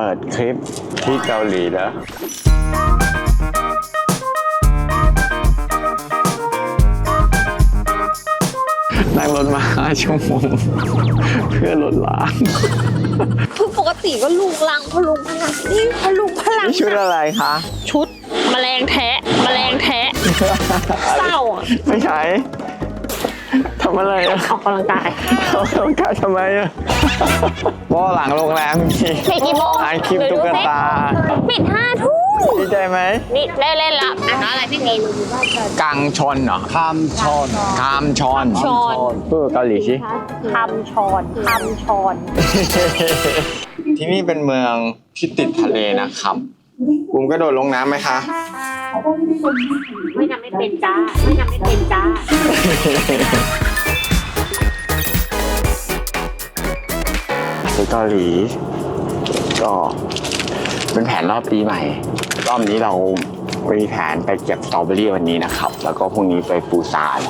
เปิดคลิปที่เกาหลีแล้วนั่งรถมา5ชั่วโมง เพื่อลดล้างคือปกติก็ลุงลังพลุงพลังนี่พลุงพลังนี่ชุดอะไรคะ ชุดแมลงแทะแมลงแทะเศร้าอะไม่ใช่ทำอะไรอะออกกำลังกายเอากำลังกายทำไมอะ ว่าหลังโรงแรมมีปิดกี่โมงร้านครีมตุ๊กตาปิดห้าทุ่มดีใจไหมนี่ได้เล่นละอันนั้นอะไรพี่มีนกังชนเหรอคำชอนคามชอนชอนพูดเกาหลีสิคำชอนคำชอนที่นี่เป็นเมืองที่ติดทะเลนะครับบุ๋มกระโดดลงน้ำไหมคะ ไม่ทำไม่เป็นจ้า ไม่ทำไม่เป็นจ้า ไปเกาหลี ก็เป็นแผนรอบปีใหม่ รอบนี้เรามีแผนไปเก็บสตรอเบอรี่วันนี้นะครับ แล้วก็พรุ่งนี้ไปปูซาน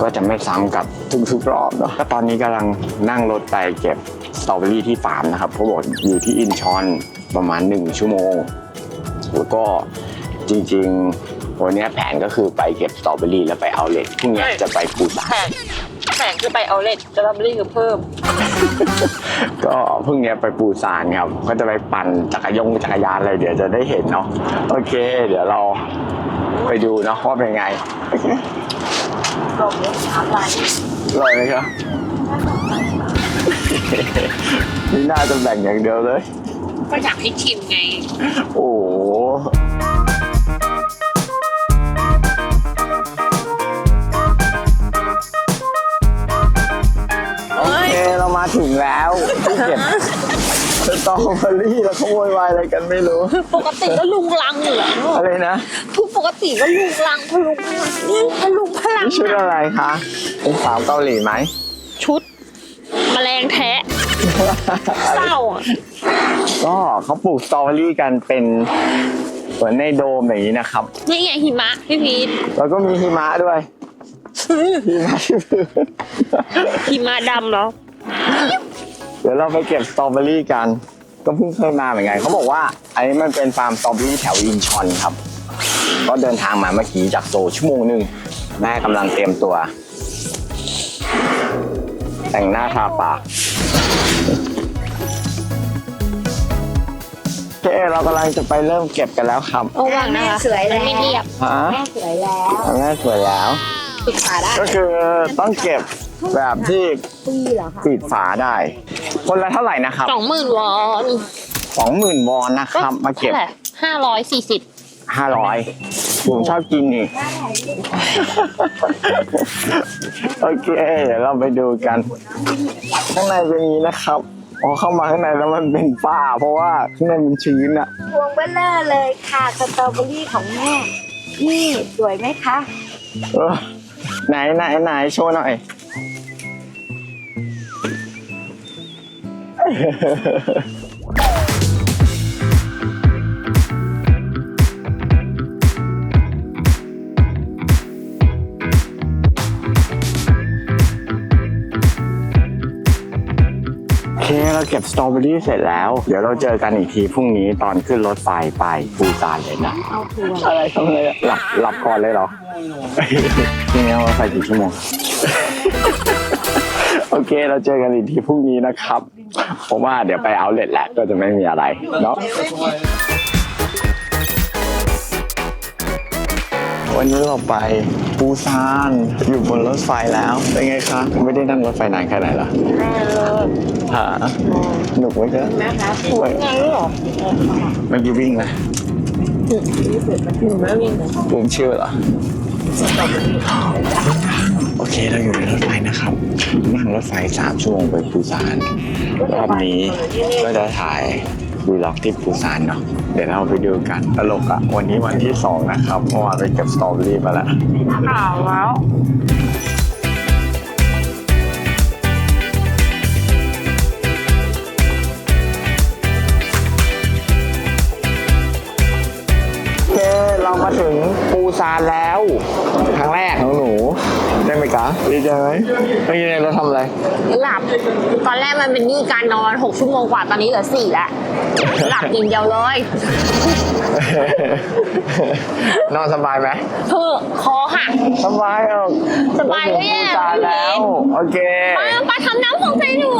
ก็จะไม่ซ้ำกับทุกๆรอบเนาะก็ตอนนี้กำลังนั่งรถไปเก็บสตรอเบอรี่ที่ฟาร์มนะครับเขาบอกอยู่ที่อินชอนประมาณ 1 ชั่วโมงแล้วก็จริงๆวันนี้แผนก็คือไปเก็บสตรอเบอรี่แล้วไปเอาเลทพรุ่งนี้จะไปปูซาน แผงแผงคือไปเอาเล็ดจะรับรีคือเพิ่ม ก็เพิ่งเนี้ยไปปูซานครับ ก็จะไปปั่นจักรยงจักรยานอะไรเดี๋ยวจะได้เห็นเนาะโอเค เดี๋ยวเราไปดูเนาะว่าเป็นไงโอเคอร่อยไหมครับนี่น่าจะแบ่งอย่างเดียวเลย ก็อยากให้ชิมไง โอ้ เก็บสตรอเบอรี่แล้วเขาโวยวายอะไรกันไม่รู้ ปกติก็ลุงลังอยู่แล้วอะไรนะทุกปกติก็ลุงลังพลุงพลังนี่พลุงพลังนี่ชุดอะไรคะเป็นสาวเกาหลีไหม ชุด แมลงแทะเศร้าอะก็เขาปลูกสตรอเบอรี่กันเป็นเหมือนในโดมอย่างนี้นะครับนี่ไงหิมะพี่พีทแล้วก็มีหิมะด้วยหิมะที่พื้นหิมะดำเหรอ เดี๋ยวเราไปเก็บสตรอเบอรี่กัน ก็เพิ่งเคยมาเหมือนกันเขาบอกว่าอันนี้มันเป็นฟาร์มสตรอเบอรี่แถวอินชอนครับ ก็เดินทางมาเมื่อกี้จากโซลชั่วโมงหนึ่งแม่กำลังเตรียมตัว แต่งหน้าทาปากโอเคเรากำลังจะไปเริ่มเก็บกันแล้วครับระวังนะคะสวยแล้วมันไม่เรียบฮะแม่สวยแล้วแม่สวยแล้ว ปิดฝาได้ก็คือต้องเก็บแบบที่ปีเหรอคะปิดฝาได้ คนละเท่าไหร่นะครับสองหมื่นวอนสองหมื่นวอนนะครับ มาเก็บท่ไหร่ห้าร้อยสี่สิบห้าร้อยผมชอบกินนี่ โอเค เดี๋ยวเราไปดูกัน ข้างในเป็นอย่างนี้นะครับพอเข้ามาข้างในแล้วมันเป็นฝ้า เพราะว่าข้างในมันชื้นอะพวงเบลเลอร์เลยค่ะสตรอเบอรี่ของแม่ นี่สวยไหมคะเออไหนไหนไหนโชว์หน่อย โอเคเราเก็บสตรอเบอรี่เสร็จแล้ว เดี๋ยวเราเจอกันอีกทีพรุ่งนี้ตอนขึ้นรถไฟไปปูซานเลยนะเอาทัวร์อะไรทำอะไรอะหลับหลับก่อนเลยเหรอนี่งั้นเราใส่กี่ชั่วโมง โอเค เราเจอกันอีกทีพรุ่งนี้นะครับเพราะว่าเดี๋ยวไปเอาเลทแหละก็จะไม่มีอะไรเนาะวันนี้เราไปปูซานอยู่บนรถไฟแล้วเป็นไงคะไม่ได้นั่งรถไฟนานแค่ไหนล่ะแม่เลยฮะหนุกไหมจ๊ะนะคะไงหรอเมื่อกี้วิ่งนะแม่วิ่งบูมชื่อเหรอ โอเคเราอยู่ในรถไฟนะครับนั่งรถไฟสามชั่วโมงไปปูซานรอบนี้ก็จะถ่ายวีล็อกที่ปูซานเนาะเดี๋ยวเราไปดูกันตลกอะวันนี้วันที่สองนะครับเพราะวานไปเก็บสตรอเบอรี่มาแล้วข่าวแล้ว ซานแล้ว ครั้งแรกของหนู ได้ไหมกะดีใจไหมเมื่อกี้ในราทำอะไร หลับ ตอนแรกมันเป็นหนี่การนอน 6 ชั่วโมงกว่า ตอนนี้เหลือ4แล้ว หลับอย่างเดียวเลย นอนสบายไหมคือคอหัก สบายเออสบายก็แย่ตาแล้ว โอเค ป้าป้าทำน้ำหกใส่หนู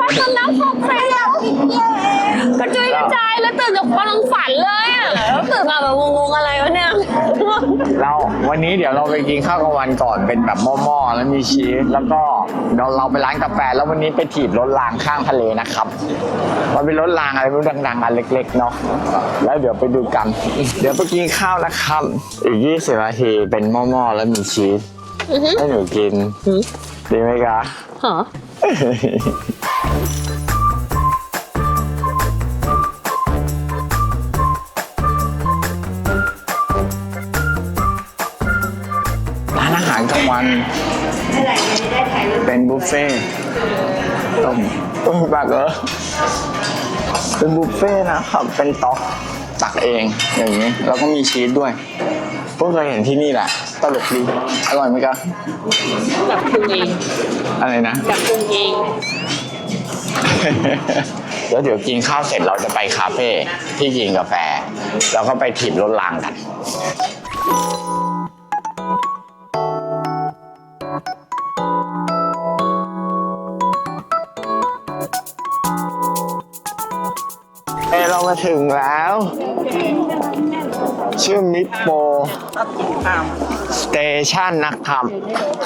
ป้าทำน้ำหกใส่หนูกระจุยกระจายแล้วตื่นจากกำลังฝันเลยอะแล้วตื่นมาแบบงงๆอะไรวะเนี่ย เราวันนี้เดี๋ยวเราไปกินข้าวกลางวันก่อนเป็นแบบหม้อๆแล้วมีชีสแล้วก็ เดี๋ยวเราไปร้านกาแฟแล้ววันนี้ไปถีบรถรางข้างทะเลนะครับมันเป็นรถรางอะไรไม่รู้ดังๆอันเล็กๆเนาะแล้วเดี๋ยวไปดูกัน เดี๋ยวไปกินข้าวนะครับ อีก20นาทีเป็นหม้อๆแล้วมีชีสให้หนูกินดีไหมคะฮะร้านอาหารกลางวัน เป็นบุฟเฟ่ต์ต้มต้มบักเหรอเป็นบุฟเฟ่ต์นะครับ เป็นต๊อกตักเองอย่างนี้ แล้วก็มีชีสด้วยเพิ่งเคยเห็นที่นี่แหละ ตลกดี อร่อยไหมครับแบบปรุงเองอะไรนะแบบปรุงเอง แล้วเดี๋ยวกินข้าวเสร็จเราจะไปคาเฟ่ที่กินกาแฟ แล้วก็ไปถีบรถรางกัน มาถึงแล้ว ชื่อมิดโปสเตชันนะครับ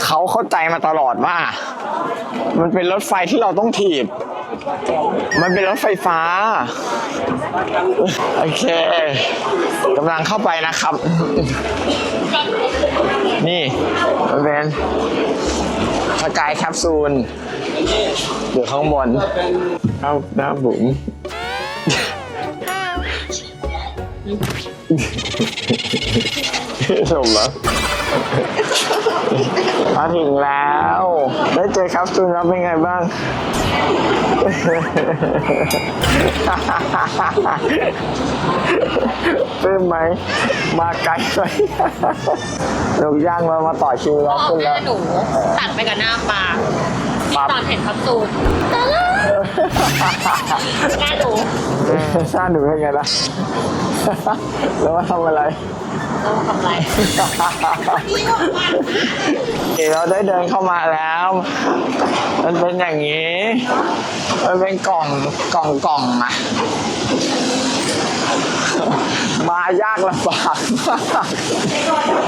เขาเข้าใจมาตลอดว่า มันเป็นรถไฟที่เราต้องถีบ มันเป็นรถไฟฟ้า โอเคกำลังเข้าไปนะครับ นี่มันเป็นสกายแคปซูลอยู่ข้างบนเข้าหน้าบุ๋ม ชมล้วมาถึงแล้ว ได้เจอแคปซูลแล้วเป็นไงบ้างปลื้มไหม มาไกลไหมหนูย่างมามาต่อคิวแล้วพ่อขึ้นแม่แล้วหนูตัดไปกับหน้าปลาปลาตอนเห็นคัพซูลตาล่าแม่หนู หน้าหนูเป็นไงล่ะ แล้วมาทำอะไรเราทำอะไรเราได้เดินเข้ามาแล้ว มันเป็นอย่างนี้ มันเป็นกล่องกล่องกล่องอะมายากลำบากมาก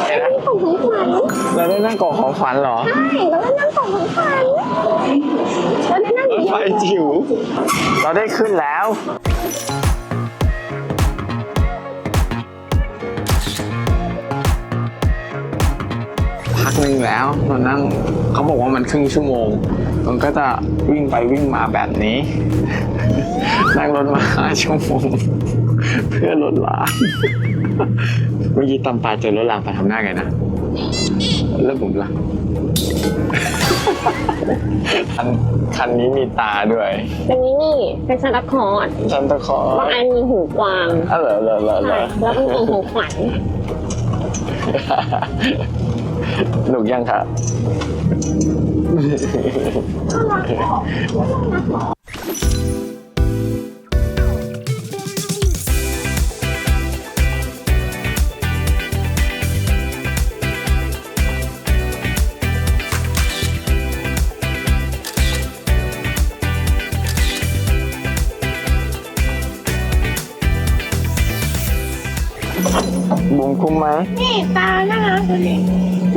เห็นไหมของของขวัญเราได้นั่งกล่องของขวัญเหรอ ใช่แล้วก็นั่งของของขวัญแล้วได้นั่งรถ ไฟจิ๋ว เราได้ขึ้นแล้ว พักหนึ่งแล้วเรานั่งเขาบอกว่ามันครึ่งชั่วโมง มันก็จะวิ่งไปวิ่งมาแบบนี้ นั่งรถมาห้าชั่วโมง เพื่อรถลางเมื่อกี้ตำปลาเจอรถรางไปทำหน้าไงนะ แล้วผมล่ะคันคันนี้มีตาด้วยเป็นนี่นี่เป็นซานตาคลอสซันตาคลอสบางอันมีหูกวางอ๋อเหรอเหรอเหรอเหรอแล้วก็มีของขวัญหนุกยังครับ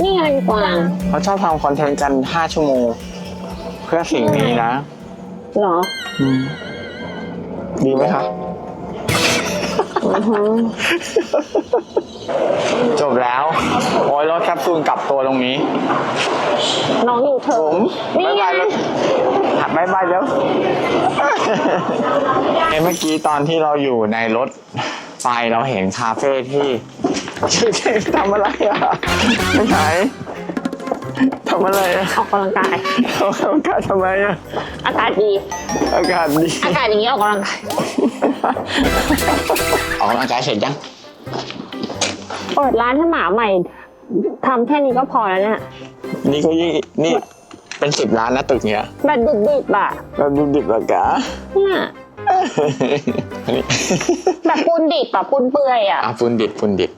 นี่ไงกวางเขาชอบทำคอนเทนต์กัน5ชั่วโมง เพื่อสิ่งนี้นะเหรอดีไหมคะอือฮึจบแล้ว โอ้ยรถแคปซูลกลับตัวตรงนี้ น้องอยู่เถผอะมนี่บายไงบายแล้วหักบายบายแล้วเมื่อกี้ตอนที่เราอยู่ในรถไฟเราเห็นคาเฟ่ที่ชื่อเก่ง ทำอะไรอะไปไหนทำอะไรอะออกกำลังกายออกกำลังกายทำไมอะ อากาศดี อากาศดีอากาศอย่างนี้ออกกำลังกาย ออกกำลังกายเสร็จยัง เปิดร้านให้หมาใหม่ทำแค่นี้ก็พอแล้วเนี่ย นี่ก็ยี่นี่เป็นสิบล้านนะตึกเนี้ยแบบดิบๆอะแบบดูดิบละกะเนี่ยอันนี้แบบปูนดิบอะปูนเปื่อยอะอะฟุนดิบฟุนดิบ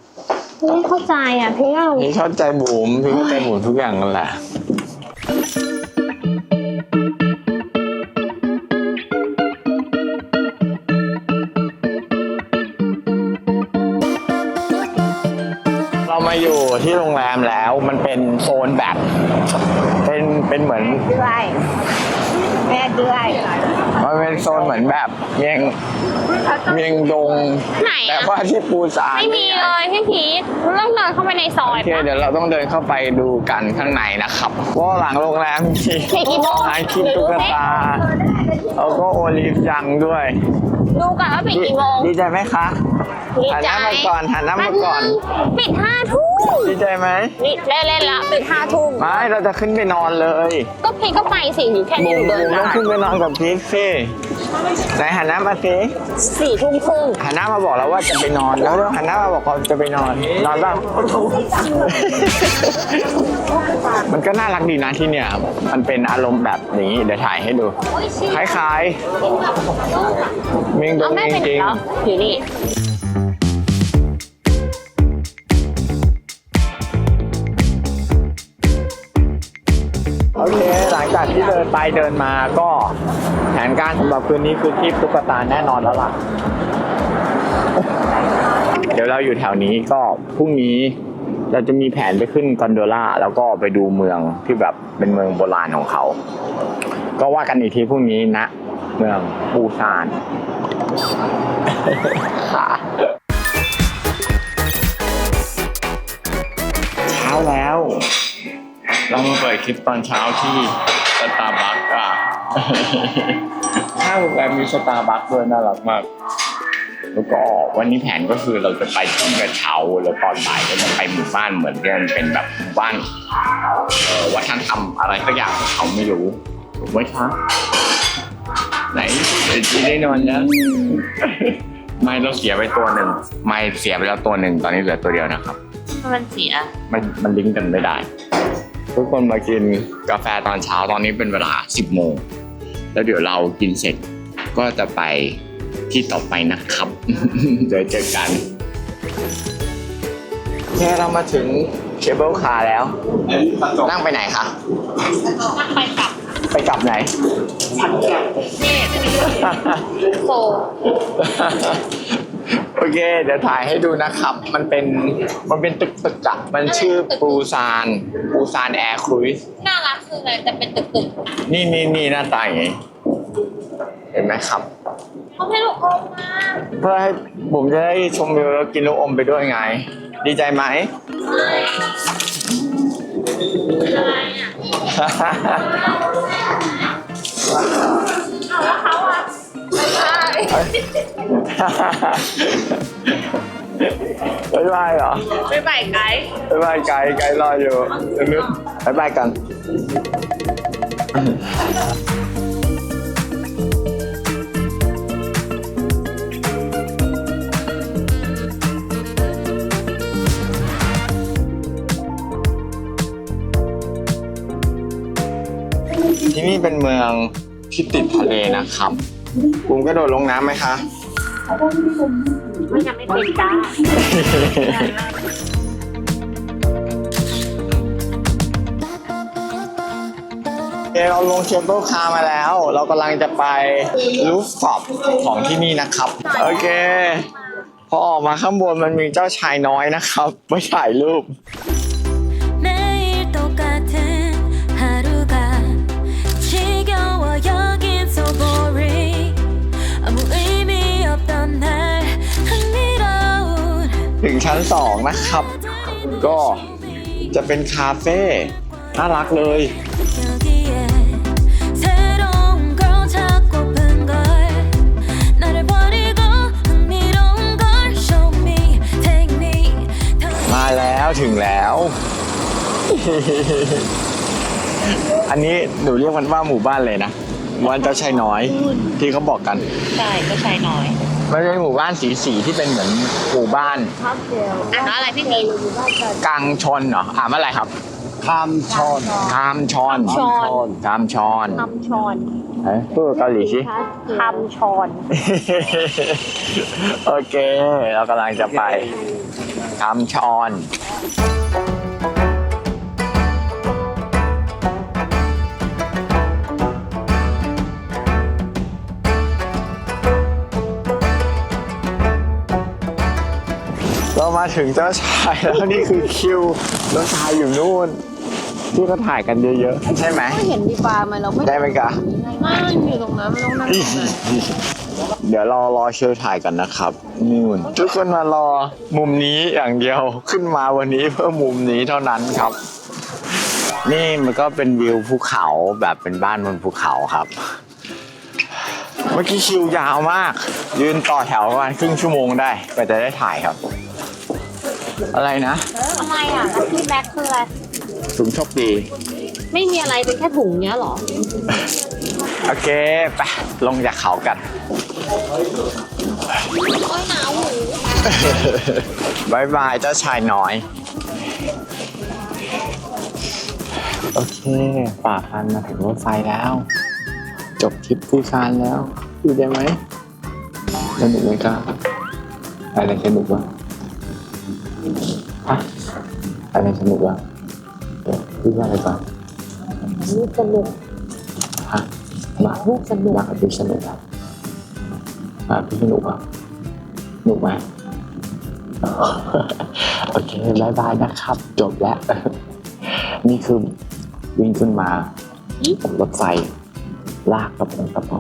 ไม่เข้าใจอะพี่เอาพี่เข้าใจบุ๋มพี่เข้าใจบุ๋มทุกอย่างนั่นแหละเรามาอยู่ที่โรงแรมแล้วมันเป็นโซนแบบ เป็นเป็นเหมือน ด้วยแม่ด้วยมัน เป็นโซนเหมือนแบบเมียงเมียงดง ไหนแต่อะว่าที่ปูซานไม่มีเลยพี่พีทต้องเดินเข้าไปในซอโอยเคปะ เดี๋ยวเราต้องเดินเข้าไปดูกันข้างในนะครับว่าหลังโรงแรมมีมีกี่โมง ร้านคลิปตุ๊กตาแล้วก็โอลิฟยังด้วย ดูก่อนว่าปิดกี่โมง ดีใจไหมคะดี หันหใจน้ามาก่อนหันหน้ามาก่อน ปิดห้าทุ่มดีใจไหมนี่เล่นเล่นๆละปิดห้าทุ่มไม่เราจะขึ้นไปนอนเลยก็พีทก็ไปสิอยู่แค่บุ๋นี้มหนูเดิบุ๋นมต้องได้ขึ้นไปนอนกับพีทสิไหนหันหน้ามาสิสี่ทุ่มครึ่งหันหน้ามาบอกแล้วว่าจะไปนอนแล้วหันหน้ามาบอกว่าจะไปนอนนอนบ้างมันก็น่ารักดีนะที่เนี่ย มันเป็นอารมณ์แบบนี้เดี๋ยวถ่ายให้ดูคล้ายๆเมียงดเอางแม่จไปไหนริงแล้วอยู่นี่ งจากที่เดินไปเดินมาก็แผนการสำหรับคืนนี้คือที่ตุ๊กตาแน่นอนแล้วล่ะ เดี๋ยวเราอยู่แถวนี้ก็พรุ่งนี้เราจะมีแผนไปขึ้นกอนโดล่าแล้วก็ไปดูเมืองที่แบบเป็นเมืองโบราณของเขา ก็ว่ากันอีกทีพรุ่งนี้นะ เมืองปูซานค่ะ เรามาเปิดคลิปตอนเช้าที่สตาร์บัคอะถ้าโรงแรมมีสตาร์บัคด้วยน่ารักมาก แล้วก็วันนี้แผนก็คือเราจะไปที่กระเช้าแล้วตอนบ่ายก็จะไปหมู่บ้านเหมือนกันเป็นแบบหมู่บ้านเอ่อวัฒนธรรมอะไรสักอย่างของเขาไม่รู้ถูกไหมคะไหนเดี๋ยวจีได้นอนแล้วไม่เราเสียไปตัวหนึ่งไม่เสียไปแล้วตัวหนึ่งตอนนี้เหลือตัวเดียวนะครับ มันเสียมันมันลิงก์กันไม่ได้ ทุกคนมากินกาแฟตอนเช้าตอนนี้เป็นเวลา 10 โมง แล้วเดี๋ยวเรากินเสร็จก็จะไปที่ต่อไปนะครับ เดี๋ยวเจอกันแค่เรามาถึงเคเบิลคาร์แล้ว นั่งไปไหนคะ นั่งไปกลับ ไปกลับไหนนี่โซ โอเค เดี๋ยวถ่ายให้ดูนะครับ มันเป็นมันเป็นตึกตึกๆอะมันชื่อปูซานปูซานแอร์ครูซน่ารักคืออะไรแต่เป็นตึกตึกนี่นี่นี่หน้าตาอย่างนี้เห็นไหมครับเขาให้ลูกอมมาเพื่อให้ผมจะได้ชมวิวแล้วกินลูกอมไปด้วยไง ดีใจไหมอะไรอะแล้วเขาอะใช่ บ๊ายบายเหรอ ไม่ไปไกด์บ๊ายบายไกด์ไกด์รออยู่นึกบ๊ายบายกัน ที่นี่เป็นเมืองที่ติดทะเลนะครับ คุณกระโดดลงน้ำไหมคะ มันยังไม่เป็นจ้าโอเคเราลงเชมเปิลคาร์มาแล้ว เรากำลังจะไปรูฟท็อปของที่นี่นะครับ โอเค พอออกมาข้างบนมันมีเจ้าชายน้อยนะครับไปถ่ายรูป ถึงชั้นสองนะครับ ก็จะเป็นคาเฟ่น่ารักเลยมาแล้วถึงแล้ว อันนี้หนูเรียกมันว่าหมู่บ้านเลยนะ วันเจ้าชายน้อยที่เขาบอกกันใช่ก็ใช้น้อยมันเป็นหมู่บ้านสีสีๆที่เป็นเหมือนหมู่บ้านพับเดียวอ่านว่าอะไรพี่มีนอยู่บ้านกันกลางชนเหรออ่านว่าอะไรครับคำชอนคามชอนชอนคามชอนคำชอนเอ้ยพูดเกาหลีสิคำชอนโอเค เรากำลังจะไปคามชอน ถึงเจ้าชายแล้วนี่คือคิวเจ้าชายอยู่นู่น ที่เขาถ่ายกันเยอะๆ ใช่ไหม ไม่เห็นมีปลาไหมเราไม่ได้ไหมกะไม่อยู่ตรงนั้นไม่ต้องนั่งตรงนั้นเดี๋ยวเรารอเชิญถ่ายกันนะครับนู่นทุกคนมารอมุมนี้อย่างเดียวขึ้นมาวันนี้เพื่อมุมนี้เท่านั้นครับ นี่มันก็เป็นวิวภูเขาแบบเป็นบ้านบนภูเขาครับ เมื่อกี้คิวยาวมาก ยืนต่อแถวประมาณครึ่งชั่วโมงได้กว่าจะได้ถ่ายครับ อะไรนะอะไรอะที่แบ็คคืออะไรถุงโชคดีไม่มีอะไรเป็นแค่ถุงเนี้ยเหรอ โอเคไปลงจากเขากันโอ้ยหนาวหูบายบายเจ้าชายน้อย โอเคฝ่าฟันมาถึงรถไฟแล้ว จบทริปปูซานแล้วอยู่ได้ไหมสนุกไหมครับอะไรสนุกบ้าง ฮะอะไรสนุกบ้างเดี๋ยวพูดว่าอะไรก่อนนี่สนุกฮะมาลูกสนุกมากับพี่สนุกครับมาพี่สนุกอะสนุกไหมโอเคบายบายนะครับ จบแล้ว นี่คือวิ่งขึ้นมากับรถไฟ ลากกระเป๋ากระเป๋า